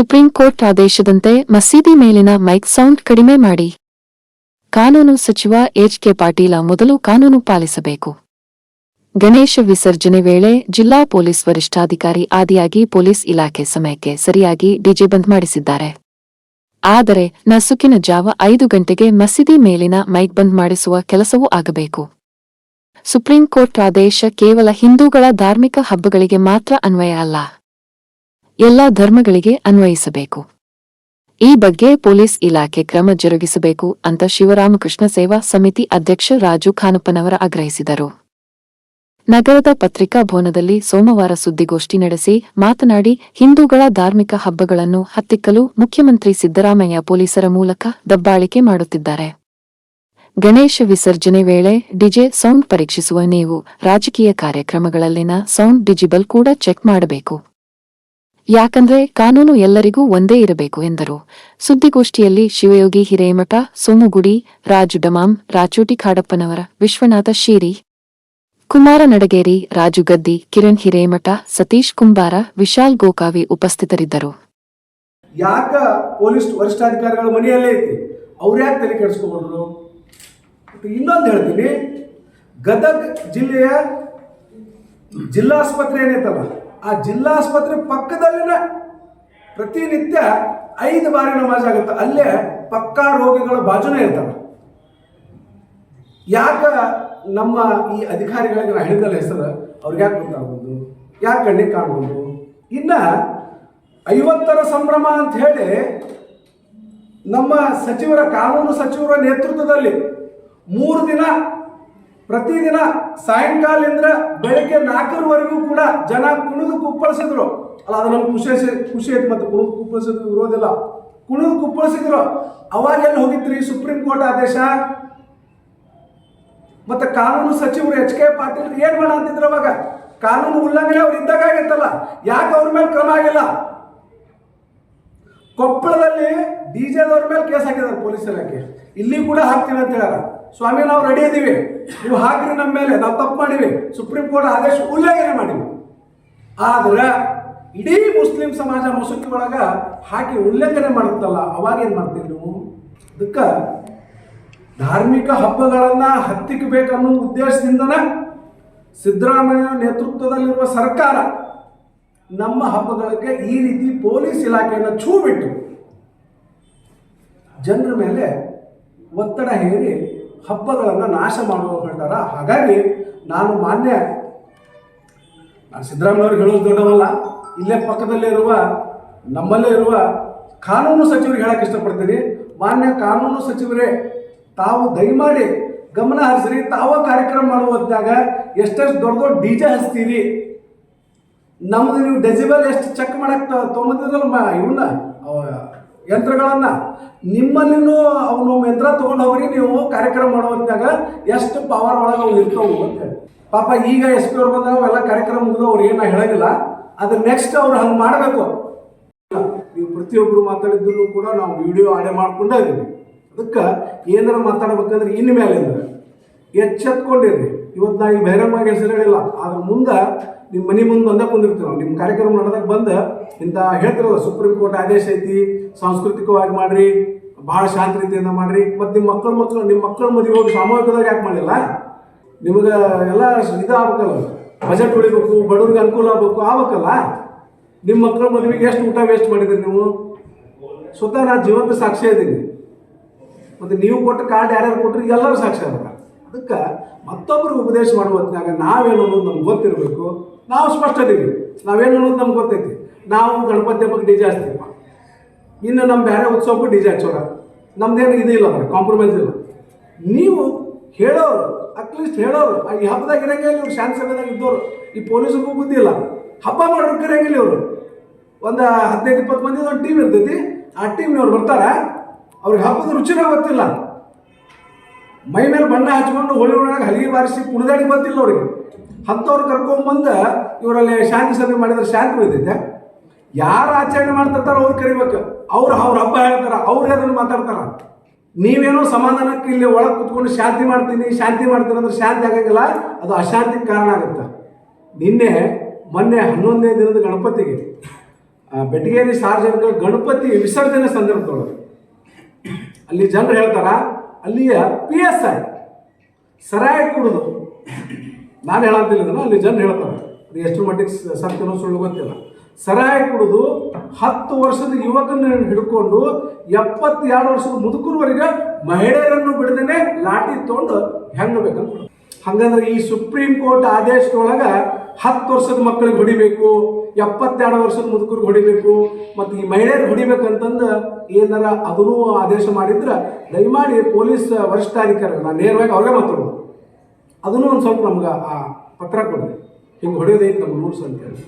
Supreme court ಆದೇಶದಂತೆ ಮಸೀದಿ ಮೇಲಿನ ಮೈಕ್ ಸೌಂಡ್ ಕಡಿಮೆ ಮಾಡಿ. ಕಾನೂನು ಸಚಿವ ಎಚ್ ಕೆ ಪಾಟೀಲ ಮೊದಲು ಕಾನೂನು ಪಾಲಿಸಬೇಕು. ಗಣೇಶ ವಿಸರ್ಜನೆ ವೇಳೆ ಜಿಲ್ಲಾ ಪೊಲೀಸ್ ವರಿಷ್ಠಾಧಿಕಾರಿ ಆದಿಯಾಗಿ ಪೊಲೀಸ್ ಇಲಾಖೆ ಸಮಯಕ್ಕೆ ಸರಿಯಾಗಿ ಡಿಜೆ ಬಂದ್ ಮಾಡಿಸಿದ್ದಾರೆ. ಆದರೆ ನಸುಕಿನ ಜಾವ ಐದು ಗಂಟೆಗೆ ಮಸೀದಿ ಮೇಲಿನ ಮೈಕ್ ಬಂದ್ ಮಾಡಿಸುವ ಕೆಲಸವೂ ಆಗಬೇಕು. ಸುಪ್ರೀಂ ಕೋರ್ಟ್ ಆದೇಶ ಕೇವಲ ಹಿಂದೂಗಳ ಧಾರ್ಮಿಕ ಹಬ್ಬಗಳಿಗೆ ಮಾತ್ರ ಅನ್ವಯ ಅಲ್ಲ. ಎಲ್ಲ ಧರ್ಮಗಳಿಗೆ ಅನ್ವಯಿಸಬೇಕು. ಈ ಬಗ್ಗೆ ಪೊಲೀಸ್ ಇಲಾಖೆ ಕ್ರಮ ಜರುಗಿಸಬೇಕು ಅಂತ ಶಿವರಾಮಕೃಷ್ಣ ಸೇವಾ ಸಮಿತಿ ಅಧ್ಯಕ್ಷ ರಾಜು ಖಾನಪ್ಪನವರ ಆಗ್ರಹಿಸಿದರು. ನಗರದ ಪತ್ರಿಕಾ ಭವನದಲ್ಲಿ ಸೋಮವಾರ ಸುದ್ದಿಗೋಷ್ಠಿ ನಡೆಸಿ ಮಾತನಾಡಿ, ಹಿಂದೂಗಳ ಧಾರ್ಮಿಕ ಹಬ್ಬಗಳನ್ನು ಹತ್ತಿಕ್ಕಲು ಮುಖ್ಯಮಂತ್ರಿ ಸಿದ್ದರಾಮಯ್ಯ ಪೊಲೀಸರ ಮೂಲಕ ದಬ್ಬಾಳಿಕೆ ಮಾಡುತ್ತಿದ್ದಾರೆ. ಗಣೇಶ ವಿಸರ್ಜನೆ ವೇಳೆ ಡಿಜೆ ಸೌಂಡ್ ಪರೀಕ್ಷಿಸುವ ನೀವು ರಾಜಕೀಯ ಕಾರ್ಯಕ್ರಮಗಳಲ್ಲಿನ ಸೌಂಡ್ ಡಿಜಿಬಲ್ ಕೂಡ ಚೆಕ್ ಮಾಡಬೇಕು. ಯಾಕಂದ್ರೆ ಕಾನೂನು ಎಲ್ಲರಿಗೂ ಒಂದೇ ಇರಬೇಕು ಎಂದರು. ಸುದ್ದಿಗೋಷ್ಠಿಯಲ್ಲಿ ಶಿವಯೋಗಿ ಹಿರೇಮಠ, ಸೋಮುಗುಡಿ, ರಾಜು ಡಮಾಂ, ರಾಚೋಟಿ ಖಾಡಪ್ಪನವರ ವಿಶ್ವನಾಥ ಶೀರಿ, ಕುಮಾರ ನಡಗೇರಿ, ರಾಜು ಗದ್ದಿ, ಕಿರಣ್ ಹಿರೇಮಠ, ಸತೀಶ್ ಕುಂಬಾರ, ವಿಶಾಲ್ ಗೋಕಾವಿ ಉಪಸ್ಥಿತರಿದ್ದರು. ಯಾಕ ಪೊಲೀಸ್ ವರಿಷ್ಠಾಧಿಕಾರಿಗಳ ಮನೆಯಲ್ಲೇ ಐತಿ? ಅವ್ರು ತಲೆ ಇನ್ನೊಂದು ಹೇಳ್ತೀನಿ. ಗದಗ ಜಿಲ್ಲೆಯ ಜಿಲ್ಲಾಸ್ಪತ್ರೆ ಏನೈತಲ್ಲ ಆ ಜಿಲ್ಲಾಸ್ಪತ್ರೆ ಪಕ್ಕದಲ್ಲಿನ ಪ್ರತಿನಿತ್ಯ ಐದು ಬಾರಿ ನಮಾಜ್ ಆಗುತ್ತೆ. ಅಲ್ಲೇ ಪಕ್ಕಾ ರೋಗಿಗಳ ಬಾಜುನೇ ಇರ್ತಾರೆ ಯಾಕ ನಮ್ಮ ಈ ಅಧಿಕಾರಿಗಳಿಗೆ ನಾ ಹೇಳಿದಲ್ಲ ಹೆಸರು? ಅವ್ರಿಗೆ ಯಾಕೆ ಗೊತ್ತಾಗ್ಬೋದು ಯಾಕೆ ಕಣ್ಣಿಗೆ ಕಾಣ್ಬೋದು ಇನ್ನ ಐವತ್ತರ ಸಂಭ್ರಮ ಅಂತ ಹೇಳಿ ನಮ್ಮ ಸಚಿವರ ಕಾನೂನು ಸಚಿವರ ನೇತೃತ್ವದಲ್ಲಿ ಮೂರು ದಿನ ಪ್ರತಿದಿನ ಸಾಯಂಕಾಲದಿಂದ ಬೆಳಗ್ಗೆ ನಾಲ್ಕರವರೆಗೂ ಕೂಡ ಜನ ಕುಣಿದು ಕುಪ್ಪಳಿಸಿದ್ರು. ಅಲ್ಲ, ಅದು ನಮ್ಗೆ ಖುಷಿ ಖುಷಿ ಐತೆ ಮತ್ತೆ ಕುಣಿದು ಕುಪ್ಪಳಿಸಿದ್ರು ಇರೋದಿಲ್ಲ. ಕುಣಿದು ಕುಪ್ಪಳಿಸಿದ್ರು. ಅವಾಗ ಎಲ್ಲಿ ಹೋಗಿದ್ರಿ? ಸುಪ್ರೀಂ ಕೋರ್ಟ್ ಆದೇಶ? ಮತ್ತೆ ಕಾನೂನು ಸಚಿವರು ಎಚ್ ಕೆ ಪಾಟೀಲ್ ಏನ್ ಮಾಡ ಅಂತಿದ್ರು ಅವಾಗ? ಕಾನೂನು ಉಲ್ಲಂಘನೆ ಅವ್ರು ಇದ್ದಾಗ ಯಾಕೆ ಅವ್ರ ಮೇಲೆ ಕ್ರಮ ಆಗಿಲ್ಲ? ಕೊಪ್ಪಳದಲ್ಲಿ ಡಿಜೆದವ್ರ ಮೇಲೆ ಕೇಸ್ ಹಾಕಿದ್ದಾರೆ ಪೊಲೀಸ್ ಇಲಾಖೆ. ಇಲ್ಲಿ ಕೂಡ ಹಾಕ್ತೀನಿ ಅಂತ ಹೇಳ್ಯಾರ ಸ್ವಾಮಿ, ನಾವು ರೆಡಿ ಇದ್ದೀವಿ ನೀವು ಹಾಕ್ರಿ ನಮ್ಮ ಮೇಲೆ, ನಾವು ತಪ್ಪು ಮಾಡಿವಿ. ಸುಪ್ರೀಂ ಕೋರ್ಟ್ ಆದೇಶ ಉಲ್ಲಂಘನೆ ಮಾಡಿವಿ ಆದ್ರೆ ಇಡೀ ಮುಸ್ಲಿಂ ಸಮಾಜ ಮುಸುಕಿ ಒಳಗ ಹಾಕಿ ಉಲ್ಲಂಘನೆ ಮಾಡುತ್ತಲ್ಲ, ಅವಾಗ ಏನು ಮಾಡ್ತೀವಿ ನೀವು? ಅದಕ್ಕೆ ಧಾರ್ಮಿಕ ಹಬ್ಬಗಳನ್ನ ಹತ್ತಿಕ್ಕಬೇಕನ್ನೋ ಉದ್ದೇಶದಿಂದನ ಸಿದ್ದರಾಮಯ್ಯ ನೇತೃತ್ವದಲ್ಲಿರುವ ಸರ್ಕಾರ ನಮ್ಮ ಹಬ್ಬಗಳಿಗೆ ಈ ರೀತಿ ಪೊಲೀಸ್ ಇಲಾಖೆಯನ್ನು ಛೂ ಬಿಟ್ಟು ಜನರ ಮೇಲೆ ಒತ್ತಡ ಹೇರಿ ಹಬ್ಬಗಳನ್ನು ನಾಶ ಮಾಡುವ ಹೊರಟಾರ ಹಾಗಾಗಿ ನಾನು ಮಾನ್ಯ ನಾನು ಸಿದ್ದರಾಮಯ್ಯವ್ರಿಗೆ ಹೇಳೋದು ದೊಡ್ಡವಲ್ಲ. ಇಲ್ಲೇ ಪಕ್ಕದಲ್ಲೇ ಇರುವ, ನಮ್ಮಲ್ಲೇ ಇರುವ ಕಾನೂನು ಸಚಿವರಿಗೆ ಹೇಳಕ್ಕೆ ಇಷ್ಟಪಡ್ತೀನಿ. ಮಾನ್ಯ ಕಾನೂನು ಸಚಿವರೇ, ತಾವು ದಯಮಾಡಿ ಗಮನ ಹರಿಸ್ರಿ. ತಾವ ಕಾರ್ಯಕ್ರಮ ಮಾಡುವಂತಾಗ ಎಷ್ಟೆಷ್ಟು ದೊಡ್ಡ ದೊಡ್ಡ ಡಿ ಜೆ ಹಚ್ತೀರಿ? ನಮ್ದು ನೀವು ಡೆಸಿಬಲ್ ಎಷ್ಟು ಚೆಕ್ ಮಾಡಕ್ ತೊಂಬತ್ತಿದ್ರಲ್ಲ ಇವನ್ನ ಯಂತ್ರಗಳನ್ನ. ನಿಮ್ಮಲ್ಲಿನೂ ಅವನು ಯಂತ್ರ ತೊಗೊಂಡು ಹೋಗ್ರಿ, ನೀವು ಕಾರ್ಯಕ್ರಮ ಮಾಡುವಂತಾಗ ಎಷ್ಟು ಪವರ್ ಒಳಗೆ ಅವ್ರು ಇರ್ತಾವು ಅಂತ ಪಾಪ ಈಗ ಎಸ್ ಪಿ ಅವ್ರು ಬಂದಾಗ ಅವೆಲ್ಲ ಕಾರ್ಯಕ್ರಮ ಮುಗಿದು ಅವ್ರು ಏನು ಹೇಳಂಗಿಲ್ಲ. ಅದ್ರ ನೆಕ್ಸ್ಟ್ ಅವ್ರು ಹಂಗೆ ಮಾಡಬೇಕು. ನೀವು ಪ್ರತಿಯೊಬ್ಬರು ಮಾತಾಡಿದ್ದನ್ನು ಕೂಡ ನಾವು ವಿಡಿಯೋ ಆಡೆ ಮಾಡ್ಕೊಂಡೇ ಇದೀವಿ ಅದಕ್ಕೆ ಏನಾರ ಮಾತಾಡ್ಬೇಕಂದ್ರೆ ಇನ್ನು ಮೇಲೆ ಎಚ್ಚೆತ್ಕೊಂಡಿರ್ರಿ. ಇವತ್ತು ನಾ ಈ ಬಹಿರಂಗವಾಗಿ ಹೆಸರು ಹೇಳಿಲ್ಲ. ಆದ್ರೆ ಮುಂದೆ ನಿಮ್ಮ ಮನೆ ಮುಂದೆ ಬಂದ ಕುಂದಿರ್ತೀವಿ ನಿಮ್ಮ ಕಾರ್ಯಕ್ರಮ ನಡೆದಾಗ ಬಂದು ಇಂಥ ಹೇಳ್ತಿರಲ್ಲ, ಸುಪ್ರೀಂ ಕೋರ್ಟ್ ಆದೇಶ ಐತಿ, ಸಾಂಸ್ಕೃತಿಕವಾಗಿ ಮಾಡ್ರಿ, ಭಾಳ ಶಾಂತ ರೀತಿಯಿಂದ ಮಾಡ್ರಿ, ಮತ್ತು ನಿಮ್ಮ ಮಕ್ಕಳು ಮಕ್ಕಳು ನಿಮ್ಮ ಮಕ್ಕಳ ಮದುವೆ ಹೋಗಿ ಸಾಮೂಹಿಕದಾಗ ಯಾಕೆ ಮಾಡಿಲ್ಲ ನಿಮಗೆ ಎಲ್ಲ ಇದು ಆಗ್ಬೇಕಲ್ಲ, ಬಜೆಟ್ ಉಳಿಬೇಕು, ಬಡವ್ರಿಗೆ ಅನುಕೂಲ ಆಗ್ಬೇಕು, ಆಗ್ಬೇಕಲ್ಲ? ನಿಮ್ಮ ಮಕ್ಕಳ ಮದುವೆಗೆ ಎಷ್ಟು ಊಟ ವೇಸ್ಟ್ ಮಾಡಿದ್ರಿ ನೀವು? ಸ್ವತಃ ನಾನು ಜೀವಂತ ಸಾಕ್ಷಿ ಇದ್ದೀನಿ ಮತ್ತು ನೀವು ಕೊಟ್ಟ ಕಾರ್ಡ್ ಯಾರ್ಯಾರು ಕೊಟ್ಟರೆ ಎಲ್ಲರೂ ಸಾಕ್ಷಿ ಅದಾರ ಅದಕ್ಕೆ ಮತ್ತೊಬ್ಬರು ಉಪದೇಶ ಮಾಡುವ ಹೊತ್ತಿನಾಗ ನಾವೇನು ಅನ್ನೋದು ನಮ್ಗೆ ಗೊತ್ತಿರಬೇಕು. ನಾವು ಸ್ಪಷ್ಟ ಇದೀವಿ ನಾವೇನು ಅನ್ನೋದು ನಮ್ಗೆ ಗೊತ್ತೈತಿ. ನಾವು ಗಣಪತಿ ಹಬ್ಬಕ್ಕೆ ಡಿ ಜೆ ಹಚ್ತೀವಿ ಇನ್ನು ನಮ್ಮ ಬೇರೆ ಉತ್ಸವಕ್ಕೂ ಡಿ ಜೆ ಹಚ್ಚೋರ. ನಮ್ದೇನು ಇದು ಇಲ್ಲ ಅಂದ್ರೆ ಕಾಂಪ್ರಮೈಸ್ ಇಲ್ಲ. ನೀವು ಹೇಳೋರು ಅಟ್ಲೀಸ್ಟ್ ಹೇಳೋರು ಈ ಹಬ್ಬದಾಗ ಇರಂಗಿಲ್ಲ ಇವ್ರು, ಶಾಂತಿ ಇದ್ದವರು ಈ ಪೊಲೀಸರಿಗೂ ಬುದ್ಧಿ ಇಲ್ಲ. ಹಬ್ಬ ಮಾಡೋರು ಇರಂಗಿಲ್ಲ ಇವರು. ಒಂದು ಹದಿನೈದು, ಇಪ್ಪತ್ತು ಮಂದಿ ಒಂದು ಟೀಮ್ ಇರ್ತೈತಿ. ಆ ಟೀಮ್ನವ್ರು ಬರ್ತಾರೆ. ಅವ್ರಿಗೆ ಹಬ್ಬದ ರುಚಿನ ಗೊತ್ತಿಲ್ಲ. ಮೈ ಮೇಲೆ ಬಣ್ಣ ಹಚ್ಕೊಂಡು ಹೋಳಿ ಒಳಗೆ ಹಲಿಗೆ ಬಾರಿಸಿ ಕುಣಿದಾಡಿ ಬಂದಿಲ್ಲ ಅವ್ರಿಗೆ. ಅಂಥವ್ರು ಕರ್ಕೊಂಬಂದು ಇವರಲ್ಲಿ ಶಾಂತಿ ಸಭೆ ಮಾಡಿದ್ರೆ ಶಾಂತಿ ಉಳಿದೈತೆ ಯಾರು ಆಚರಣೆ ಮಾಡ್ತಿರ್ತಾರೋ ಅವ್ರು ಕರಿಬೇಕು. ಅವ್ರು ಅವ್ರ ಹಬ್ಬ ಹೇಳ್ತಾರೆ, ಅವ್ರು ಅದನ್ನು ಮಾತಾಡ್ತಾರ? ನೀವೇನೋ ಸಮಾಧಾನಕ್ಕೆ ಇಲ್ಲಿ ಒಳಗೆ ಕುತ್ಕೊಂಡು ಶಾಂತಿ ಮಾಡ್ತೀನಿ ಶಾಂತಿ ಮಾಡ್ತೀನಿ ಅಂದ್ರೆ ಶಾಂತಿ ಆಗಂಗಿಲ್ಲ, ಅದು ಅಶಾಂತಿಗೆ ಕಾರಣ ಆಗುತ್ತೆ. ನಿನ್ನೆ, ಮೊನ್ನೆ ಹನ್ನೊಂದನೇ ದಿನದ ಗಣಪತಿಗೆ ಬೆಟಗೇರಿ ಸಾರ್ವಜನಿಕ ಗಣಪತಿ ವಿಸರ್ಜನೆ ಸಂದರ್ಭದೊಳಗೆ, ಅಲ್ಲಿ ಜನರು ಹೇಳ್ತಾರ ಅಲ್ಲಿಯ ಪಿ ಎಸ್ ಐ ಸರಾಯ ಕುಡಿದು. ನಾನು ಹೇಳಂತಿಲ್ಲ ಇದನ್ನು ಅಲ್ಲಿ ಜನ ಹೇಳ್ತಾರೆ. ಅದು ಎಷ್ಟು ಮಟ್ಟಿಗೆ ಸತ್ಯನೋ ಸುಳ್ಳು ಗೊತ್ತಿಲ್ಲ. ಸರಾಯ ಕುಡಿದು ಹತ್ತು ವರ್ಷದ ಯುವಕನ ಹಿಡ್ಕೊಂಡು ಎಪ್ಪತ್ತೆರಡು ವರ್ಷದ ಮುದುಕರವರೆಗೆ ಮಹಿಳೆಯರನ್ನು ಬಿಡದೇನೆ ಲಾಠಿ ತೊಗೊಂಡು ಹೆಂಗೆ ಬೇಕಂತ ಹಂಗಂದ್ರೆ ಈ ಸುಪ್ರೀಂ ಕೋರ್ಟ್ ಆದೇಶದೊಳಗ ಹತ್ತು ವರ್ಷದ ಮಕ್ಕಳಿಗೆ ಹೊಡಿಬೇಕು, ಎಪ್ಪತ್ತೆರಡು ವರ್ಷದ ಮುದುಕರಿಗೆ ಹೊಡಿಬೇಕು, ಮತ್ತು ಈ ಮಹಿಳೆಯರು ಹೊಡಿಬೇಕಂತಂದು ಏನಾರ ಅದನ್ನೂ ಆದೇಶ ಮಾಡಿದ್ರೆ ದಯಮಾಡಿ ಪೊಲೀಸ್ ವರಿಷ್ಠಾಧಿಕಾರಿ ನಾನು ನೇರವಾಗಿ ಅವರೇ ಮಾತಾಡೋದು ಅದನ್ನು ಒಂದು ಸ್ವಲ್ಪ ನಮ್ಗೆ ಆ ಪತ್ರ ಕೊಡಿ ಹಿಂಗೆ ಹೊಡೆಯೋದೈತೆ ನಮ್ಮ ರೂಲ್ಸ್ ಅಂತೇಳಿ